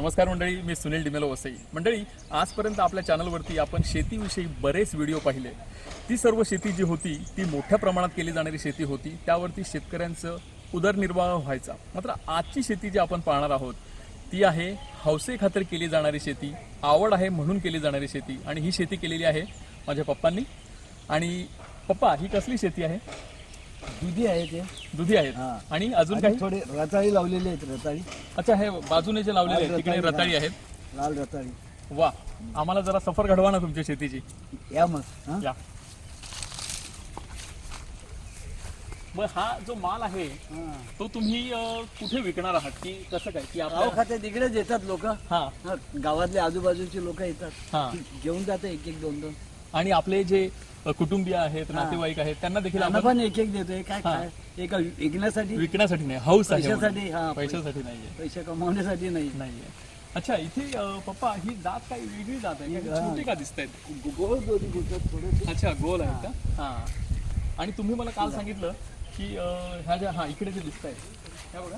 नमस्कार मंडळी मी सुनील डिमेलो वसई. मंडळी आजपर्यंत आपल्या चॅनलवरती आपण शेतीविषयी बरेच व्हिडिओ पाहिले. ती सर्व शेती जी होती ती मोठ्या प्रमाणात केली जाणारी शेती होती. त्यावरती शेतकऱ्यांचं उदरनिर्वाह व्हायचा. मात्र आजची शेती जी आपण पाहणार आहोत ती आहे हौसे खातर केली जाणारी शेती आवड आहे म्हणून केली जाणारी शेती. आणि ही शेती केलेली आहे माझ्या पप्पांनी. आणि पप्पा ही कसली शेती आहे? दुधी आहे ते. दुधी आहेत. हा. आणि अजून आणि काही? थोडे रताळी लावलेले आहेत रताळी. अच्छा हे बाजूने जे लावलेले आहेत तिकडे रताळी, रताळी आहेत. लाल रताळी. वा. आम्हाला जरा सफर घडवा ना तुमच्या शेतीची. या मग हा? या. मग हा जो माल आहे हा. तो तुम्ही अं, कुठे विकणार आहात? की कसं काय? की गाव आपल्या खाते तिकडेच येतात लोक. हा. गावातले आजूबाजूचे लोक येतात. हा. घेऊन जाते एक एक दोन दोन आणि आपले जे कुटुंबीय आहेत नातेवाईक आहेत त्यांना देखील आपण पण एक एक देतोय. काय हा. काय एका विकण्यासाठी विकण्यासाठी नाही आहे म्हणून. पैशासाठी हा पैशासाठी नाहीये. पैसे कमवण्यासाठी नाही नाहीये. अच्छा इथे अं, पप्पा ही जात काही वेगळी जात आहे का? छोटे का दिसत आहेत गोल थोडे अच्छा गोल आहेत का? हा. आणि तुम्ही मला काल सांगितलं की अं, ह्या ज्या हा इकडे जे दिसत आहेत ह्या बघा.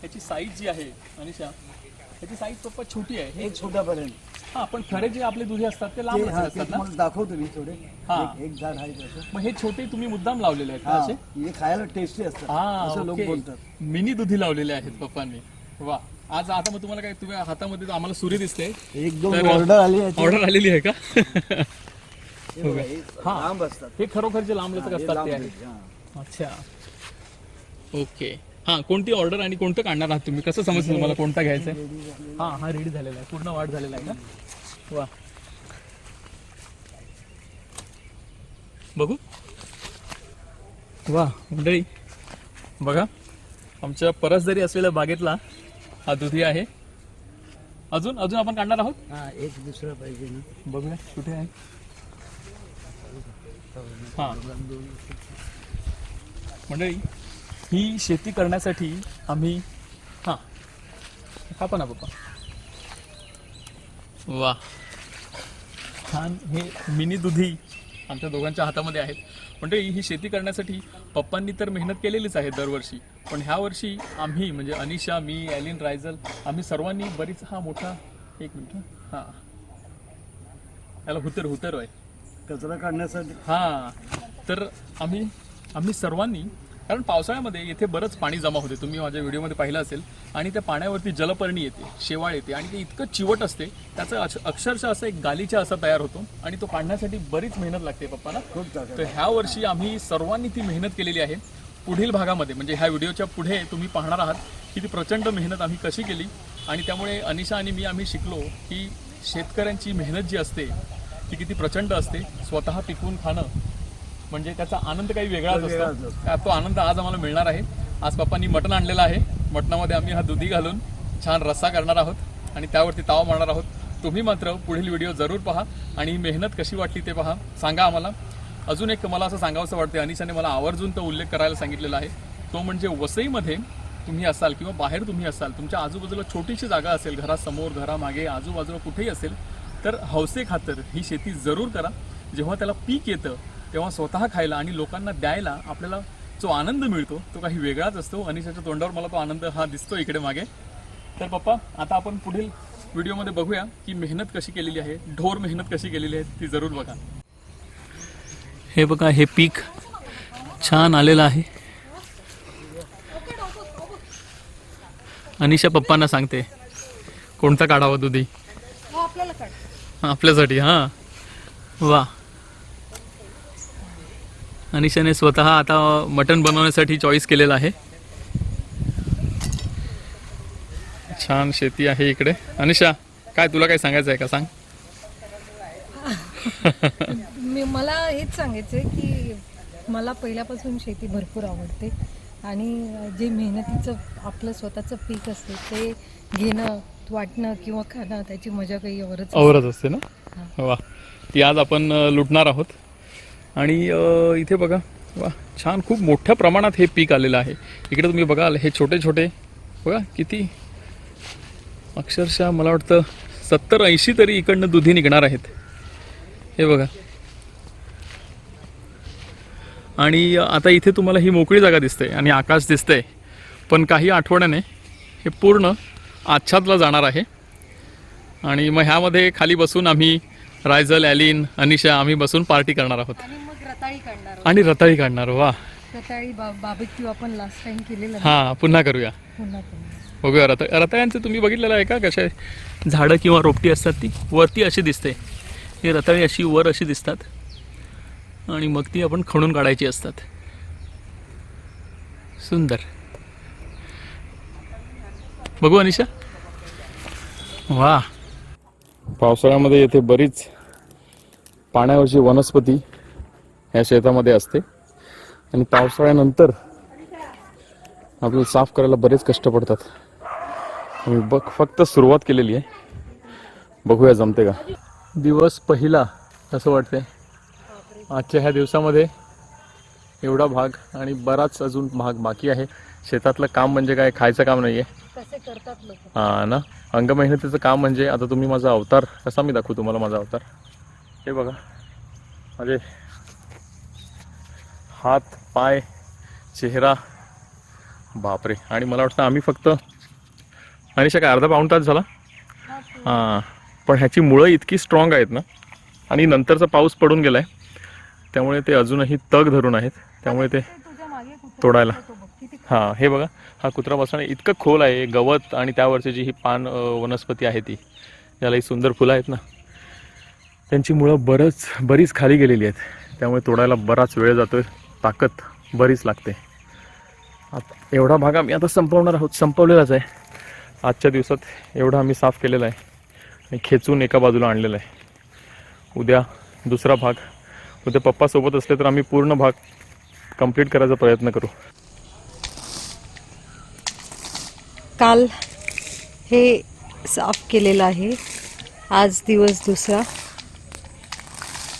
ह्याची साईज जी आहे अनिशा ह्याची साईज पप्पा छोटी आहे. हे एक छोट्यापर्यंत. हा पण खरे जे आपले दुधी असतात ते ते लांब हा ते असतात ना? तुम्हाला दाखवतो मी थोडे. हा. एक- एक झाड आहे त्याचं. मग हे छोटे तुम्ही मुद्दाम लावलेले आहेत का हा असे? हे खायला टेस्टी असतात. हा असं लोक. बोलतात. मिनी दुधी लावलेले आहेत पप्पांनी. वा. आज आता मग तुम्हाला काय तुम्ही हातामध्ये आम्हाला सुरी दिसते. एक दोन तर- ऑर्डर आली ऑर्डर आलेली आहे का? हे बघा. लांब असतात. हे खरोखरचे लांब लचक हे असतात लांब ते आहे. आहेत, हा. अच्छा. ओके. हा कोणती ऑर्डर आणि कोणतं काढणार आहात तुम्ही? कसं समजलं तुम्हाला कोणता घ्यायचा आहे. हा हा रेडी झालेला आहे. पूर्ण वाढ झालेला आहे का वा. बघू. वा मंडळी बघा. आमच्या परसदरी असलेल्या बागेतला हा दुधी आहे. अजून अजून आपण काढणार आहोत? हा एक दुसरं पाहिजे ना. बघूया कुठे आहे? हा. मंडळी ही शेती करण्यासाठी आम्ही हा. कापा ना पप्पा. वा. छान हे मिनी दुधी आमच्या दोघांच्या हातामध्ये आहेत. मंडळी ही शेती करण्यासाठी पप्पांनी तर मेहनत केलेलीच आहे दरवर्षी. पण ह्या वर्षी आम्ही म्हणजे अनिशा मी ॲलिन रायझल आम्ही सर्वांनी बरीच हा मोठा एक मिनिट हां. याला हुतर हुतर आहे कचरा काढण्यासाठी. हा. तर आम्ही आम्ही सर्वांनी कारण पावसाळ्यामध्ये येथे बरंच पाणी जमा होते. तुम्ही माझ्या व्हिडिओमध्ये पाहिलं असेल. आणि त्या पाण्यावरती जलपर्णी येते शेवाळ येते आणि ते इतकं चिवट असते. त्याचं अक्ष- अक्षरशः असं एक गालीचा असा तयार होतो. आणि तो काढण्यासाठी बरीच मेहनत लागते पप्पाला. तर ह्या वर्षी आम्ही सर्वांनी ती मेहनत केलेली आहे. पुढील भागामध्ये म्हणजे ह्या व्हिडिओच्या पुढे तुम्ही पाहणार आहात की ती प्रचंड मेहनत आम्ही कशी केली. आणि त्यामुळे अनिशा आणि मी आम्ही शिकलो की शेतकऱ्यांची मेहनत जी असते ती किती प्रचंड असते. स्वतः पिकवून खाणं म्हणजे त्याचा आनंद काही वेगळाच असतो. तो आनंद आज आम्हाला मिळणार आहे. आज पप्पांनी मटण आणलेलं आहे. मटणामध्ये आम्ही हा दुधी घालून छान रस्सा करणार आहोत आणि त्यावरती तावा मारणार आहोत. तुम्ही मात्र पुढील व्हिडिओ जरूर पहा आणि ही मेहनत कशी वाटली ते पहा. सांगा आम्हाला. अजून एक मला असं सांगावंसं वाटतं अनिशाने मला आवर्जून तो उल्लेख करायला सांगितलेला आहे. तो म्हणजे वसईमध्ये तुम्ही असाल किंवा बाहेर तुम्ही असाल तुमच्या आजूबाजूला छोटीशी जागा असेल घरासमोर घरामागे आजूबाजूला कुठेही असेल तर हौसे खातर ही शेती जरूर करा. जेव्हा त्याला पीक येतं तेव्हा स्वतः खायला आणि लोकांना द्यायला आपल्याला जो आनंद मिळतो तो काही वेगळाच असतो. अनिशाच्या तोंडावर मला तो आनंद हा दिसतो इकडे मागे. तर पप्पा आता आपण पुढील व्हिडिओमध्ये बघूया की मेहनत कशी केलेली आहे. ढोर मेहनत कशी केलेली आहे ती जरूर बघा. हे बघा हे पीक छान आलेलं आहे. अनिशा पप्पांना सांगते. कोणता काढावा दुधी? हो आपल्यासाठी हां. वा. अनिशाने स्वतः आता मटण बनवण्यासाठी चॉईस केलेलं आहे. छान शेती आहे इकडे. अनिशा काय तुला काय सांगायचं आहे का? सांग. मी मला हेच सांगायचं आहे की मला पहिल्यापासून शेती भरपूर आवडते आणि जे मेहनतीचं आपलं स्वतःचं पीक असते ते घेणं वाटणं किंवा खाणं त्याची मजा काही असते. ना? वा. ती आज आपण लुटणार आहोत. आणि इथे बघा. वा छान खूप मोठ्या प्रमाणात हे पीक आलेलं आहे. इकडे तुम्ही बघाल हे छोटे छोटे. बघा किती अक्षरशः मला वाटतं सत्तर ऐंशी तरी इकडनं दुधी निघणार आहेत. हे बघा. आणि आता इथे तुम्हाला ही मोकळी जागा दिसते आणि आकाश दिसतंय. पण काही आठवड्याने हे पूर्ण आच्छादला जाणार आहे. आणि मग ह्यामध्ये खाली बसून आम्ही रायझल ॲलिन अनिशा आम्ही बसून पार्टी करणार आहोत. आणि मग रताळी काढणार आहोत. आणि रताळी काढणार वा. रताळी बाबेक्यू आपण लास्ट टाइम केलेलं ना, हां पुन्हा करूया. पुन्हा बघूया रता रताळ्यांचं तुम्ही बघितलेलं आहे का? कशा झाडं किंवा रोपटी असतात ती? वरती अशी दिसते. ही रताळी अशी वर अशी दिसतात. आणि मग ती आपण खणून काढायची असतात. सुंदर. बघू अनिशा. वा. पावसाळ्यामध्ये येथे बरीच पाण्यावरची वनस्पती ह्या शेतामध्ये असते. आणि पावसाळ्यानंतर आपल्याला साफ करायला बरेच कष्ट पडतात. आम्ही बघ फक्त सुरुवात केलेली आहे. बघूया जमते का? दिवस पहिला असं वाटते आजच्या ह्या दिवसामध्ये एवढा भाग आणि बराच अजून भाग बाकी आहे. शेतातलं काम म्हणजे काय? खायचं काम नाही आहे कसे करतात लोक? हां ना? अंगमेहनतीचं काम म्हणजे आता तुम्ही माझा अवतार कसा मी दाखवू तुम्हाला माझा अवतार? हे बघा. माझे हात पाय चेहरा. बापरे. आणि मला वाटतं आम्ही फक्त अनिशा काय अर्धा पाऊण तास झाला? हां. पण ह्याची मुळं इतकी स्ट्रॉंग आहेत ना? आणि नंतरचा पाऊस पडून गेला आहे त्यामुळे ते अजूनही तग धरून आहेत. त्यामुळे ते तोडायला. हां हे बघा. हा कुत्रा बसणं इतकं खोल आहे गवत आणि त्यावरची जी ही पान वनस्पती आहे ती याला ही सुंदर फुलं आहेत ना त्यांची मुळं बरंच बरीच खाली गेलेली आहेत. त्यामुळे तोडायला बराच वेळ जातोय ताकद बरीच लागते. आता एवढा भाग आम्ही आता संपवणार आहोत संपवलेलाच आहे. आजच्या दिवसात एवढा आम्ही साफ केलेला आहे आणि खेचून एका बाजूला आणलेला आहे. उद्या दुसरा भाग उद्या पप्पासोबत असले तर आम्ही पूर्ण भाग कंप्लीट करायचा प्रयत्न करू. काल हे साफ केलेलं आहे. आज दिवस दुसरा.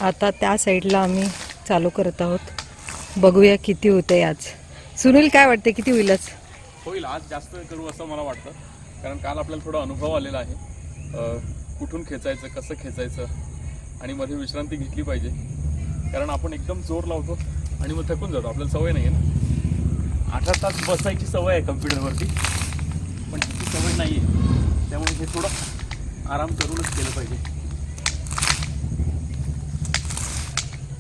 आता त्या साईडला आम्ही चालू करत आहोत. बघूया किती होते आज. सुनील काय वाटते किती होईल आज? होईल. आज जास्त करू असं मला वाटतं. कारण काल आपल्याला थोडा अनुभव आलेला आहे. कुठून खेचायचं कसं खेचायचं आणि मध्ये विश्रांती घेतली पाहिजे. कारण आपण एकदम जोर लावतो आणि मग थकून जातो. आपल्याला सवय नाही आहे ना. आठ तास बसायची सवय आहे कम्प्युटरवरती पण ती सवय नाही आहे त्यामुळे हे थोडं आराम करूनच केलं पाहिजे.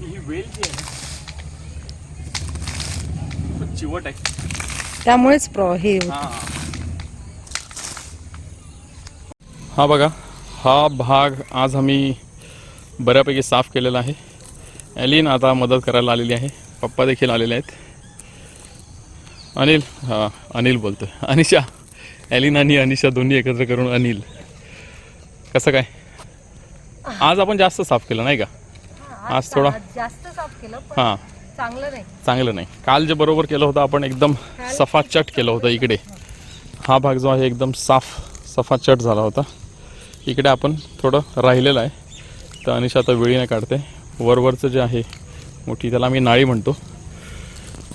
ही वेल जी आहे खूप चिवट आहे. त्यामुळेच प्रॉ हे. हा. हा बघा हा भाग आज आम्ही बऱ्यापैकी साफ केलेला आहे. ॲलिन आता मदत करायला आलेली आहे. पप्पा देखील आलेले आहेत. अनिल हां अनिल बोलतोय. अनिशा. ॲलिन आणि अनिशा दोन्ही एकत्र करून अनिल. कसं काय? आज आपण जास्त साफ केलं नाही का? आज थोडा- जास्त साफ केलं हां. चांगलं नाही. चांगलं नाही. काल जे बरोबर केलं होतं आपण एकदम सफाचट केलं होतं इकडे. हा भाग जो आहे एकदम साफ सफाचट झाला होता. इकडे आपण थोडं राहिलेलं आहे. तर अनिशा आता वेळीने काढते. वरवरचं जे आहे मोठी त्याला आम्ही नाळी म्हणतो.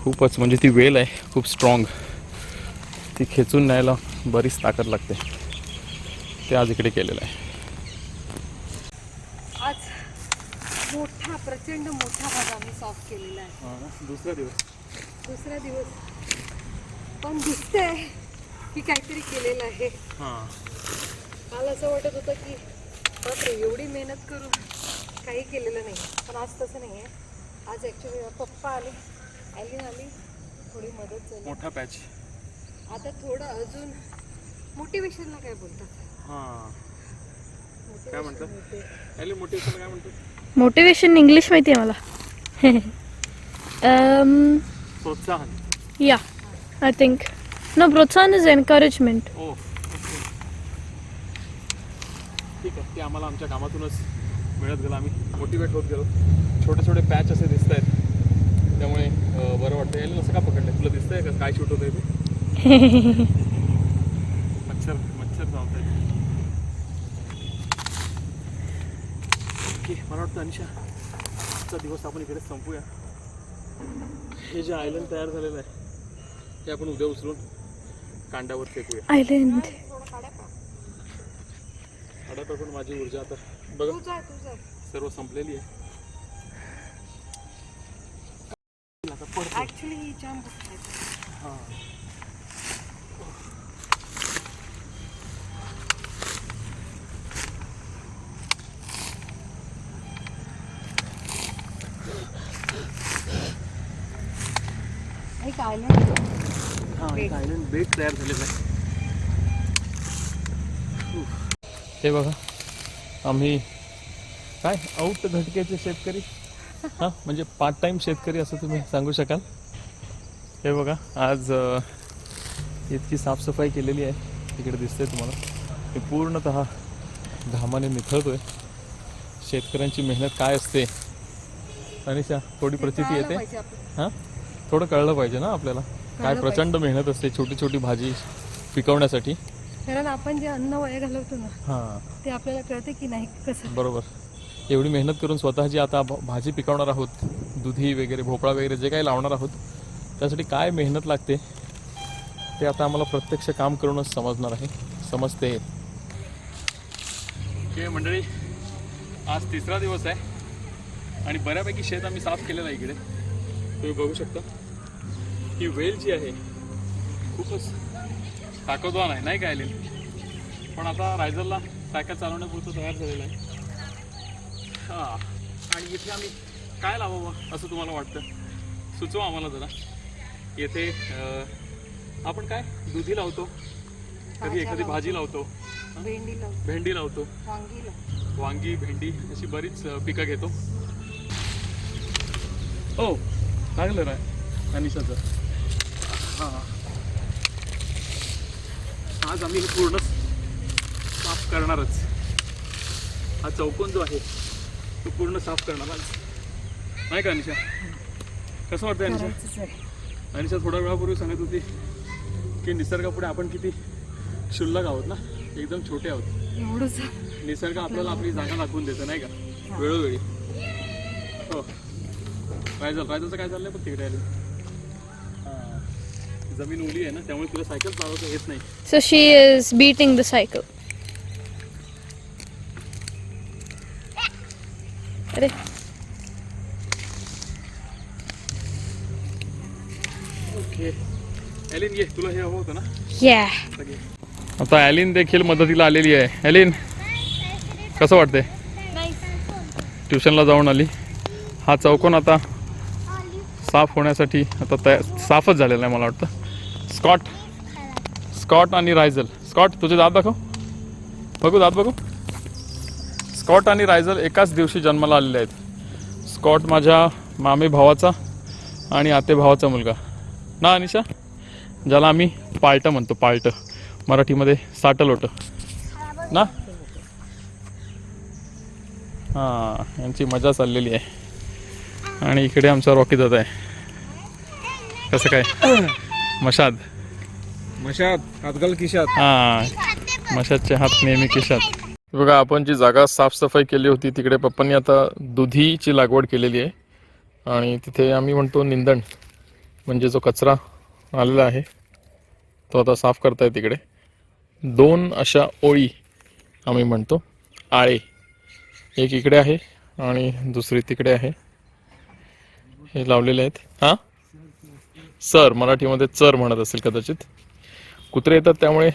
खूपच म्हणजे ती वेल आहे खूप स्ट्रॉंग ती खेचून न्यायला बरीच ताकद लागते. ते आज इकडे केलेलं आहे. आज मोठा प्रचंड मोठा भाग आम्ही साफ केलेला आहे. दुसरा दिवस. दुसरा दिवस. पण दिसतंय की काहीतरी केलेलं आहे. हां. काल असं वाटत होतं की बापरे एवढी मेहनत करून काही केलेलं नाही. पण आज तसं नाही आहे आज ॲक्च्युली पप्पा आले ॲलिन आली थोडी मदत झाली. मोठा पॅच आता थोडं अजून मोटिवेशनला काय बोलतात? हां. काय म्हणतात? मोटिवेशन काय म्हणतो? मोटिवेशन इंग्लिश माहिती आहे मला. प्रोत्साहन. या आय थिंक नो प्रोत्साहन इज एनकरेजमेंट ओ ठीक आहे ते आम्हाला आमच्या कामातूनच मिळत गेलं. आम्ही मोटिवेट होत गेलो. छोटे छोटे पॅच असे दिसत आहेत त्यामुळे बरं वाटतं यायला असं का पकडलं? तुला दिसतंय का? काय शूट होतंय ते? मच्छर मच्छर चावत ओके मला वाटतं अनिशा आजचा दिवस आपण इकडे संपूया हे जे आयलंड तयार झालेलं आहे ते आपण उद्या उचलून कांड्यावर फेकूया आयलंड पण माझी ऊर्जा आता बघा सर्व संपलेली आहे ॲक्च्युली ही जाम हा एक आयलंड बेट तयार झालेलं आहे हे बघा आम्ही काय आऊट घटकेचे शेतकरी? हा म्हणजे पार्ट टाइम शेतकरी असं तुम्ही सांगू शकाल. हे बघा आज इतकी साफसफाई केलेली आहे. तिकडे दिसते तुम्हाला. हे पूर्णतः घामाने निथळतोय. शेतकऱ्यांची मेहनत काय असते? अनिशा थोडी प्रचिती येते. हां? थोडं कळलं पाहिजे ना आपल्याला. काय प्रचंड मेहनत असते छोटी छोटी भाजी पिकवण्यासाठी. कारण आपण जे अन्न वाया घालवतो ना हां. ते आपल्याला कळते की नाही कसं. बरोबर. एवढी मेहनत करून स्वतःची आता भ- भाजी पिकवणार आहोत दुधी वगैरे भोपळा वगैरे जे काही लावणार आहोत त्यासाठी काय मेहनत लागते ते आता आम्हाला प्रत्यक्ष काम करूनच समजणार आहे. समजते. ओके मंडळी आज तिसरा दिवस आहे आणि बऱ्यापैकी शेत आम्ही साफ केलेलं आहे इकडे. तुम्ही बघू शकता. ही वेल जी आहे खूपच ताकदवान आहे नाही काय आली पण आता रायझलला सायकल चालवण्यापुरतं तयार झालेलं आहे. हां आणि इथे आम्ही काय लावावं असं तुम्हाला वाटतं? सुचवा आम्हाला जरा. येथे आपण काय? दुधी लावतो. कधी एखादी भाजी लावतो. भेंडी लावतो. वांगी भेंडी अशी बरीच पिकं घेतो. हो लागलं ना अनिशाचं. हां. आज आम्ही पूर्ण साफ करणारच. हा चौकोन जो आहे तो पूर्ण साफ करणार आज. नाही का अनिशा? कसं वाटतंय अनिशा? अनिशा थोड्या वेळापूर्वी सांगत होती की निसर्गापुढे आपण किती क्षुल्लक आहोत ना? एकदम छोटे आहोत. निसर्ग आपल्याला आपली जागा दाखवून देतं नाही का? वेळोवेळी. हो. रायझल रायझलचं काय चाललंय पण तिकडे आले. जमीन ओली आहे ना त्यामुळे तुला सायकल चालवता येत नाही. So she is beating the cycle. अरे. ओके ॲलिन ये तुला हे हवं होतं ना? Yeah. आता ॲलिन देखील मदतीला आलेली आहे. ॲलिन कसं वाटतंय? ट्युशनला जाऊन आली. हा चौकोन आता साफ होण्यासाठी आता तयार साफच झालेला आहे मला वाटतं. स्कॉट. स्कॉट आणि रायझल. स्कॉट तुझे दात दाखव. बघू दात बघू. स्कॉट आणि रायझल एकाच दिवशी जन्माला आलेले आहेत. स्कॉट माझ्या मामे भावाचा आणि आते भावाचा मुलगा. ना अनिशा? ज्याला आम्ही पालटं म्हणतो पालटं. मराठीमध्ये साटल होतं ना? हां यांची मजा चाललेली आहे. आणि इकडे आमचा रॉकी दादा आहे. कसं काय? मशाद. मशात हातगाल किशात हां मशादचे हात नेहमी खिशात. बघा आपण जी जागा साफसफाई केली होती तिकडे पप्पांनी आता दुधीची लागवड केलेली आहे. आणि तिथे आम्ही म्हणतो निंदण म्हणजे जो कचरा आलेला आहे तो आता साफ करताय तिकडे. दोन अशा ओळी आम्ही म्हणतो आळे. एक इकडे आहे आणि दुसरी तिकडे आहे. हे लावलेले आहेत. हां? सर मराठीमध्ये चर म्हणत असेल कदाचित. कुत्रे येतात त्यामुळे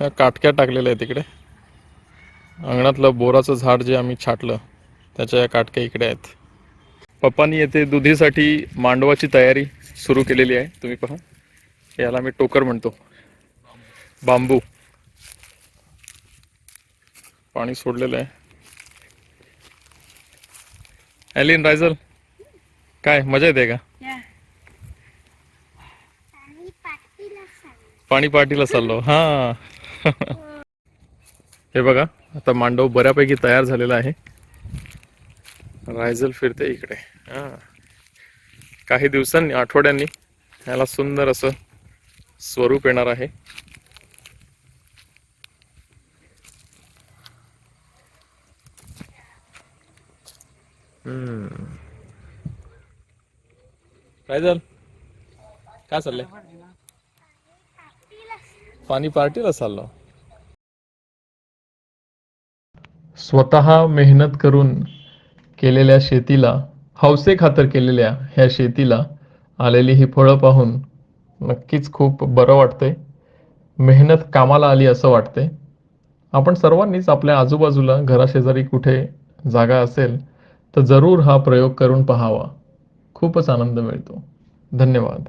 ह्या काटक्या टाकलेल्या आहेत तिकडे अंगणातलं बोराचं झाड जे आम्ही छाटलं त्याच्या या काटक्या इकडे आहेत. पप्पांनी येथे दुधीसाठी मांडवाची तयारी सुरू केलेली आहे. तुम्ही पहा. याला मी टोकर म्हणतो. बांबू. पाणी सोडलेलं आहे. ॲलिन रायझल काय? मजा येते का? पाणी पाटीला चाललो हा. हे बघा आता मांडव बऱ्यापैकी तयार झालेला आहे. रायझल फिरते इकडे. हा. काही दिवसांनी आठवड्यांनी याला सुंदर असं स्वरूप येणार आहे. हम्म. रायझल काय चाललंय? पाणी पार्टीला चाललो. स्वतः मेहनत करून केलेल्या शेतीला हौसे खातर केलेल्या ह्या शेतीला आलेली ही फळं पाहून नक्कीच खूप बरं वाटतंय. मेहनत कामाला आली असं वाटते आपण सर्वांनीच आपल्या आजूबाजूला घराशेजारी कुठे जागा असेल तर जरूर हा प्रयोग करून पहावा. खूपच आनंद मिळतो. धन्यवाद.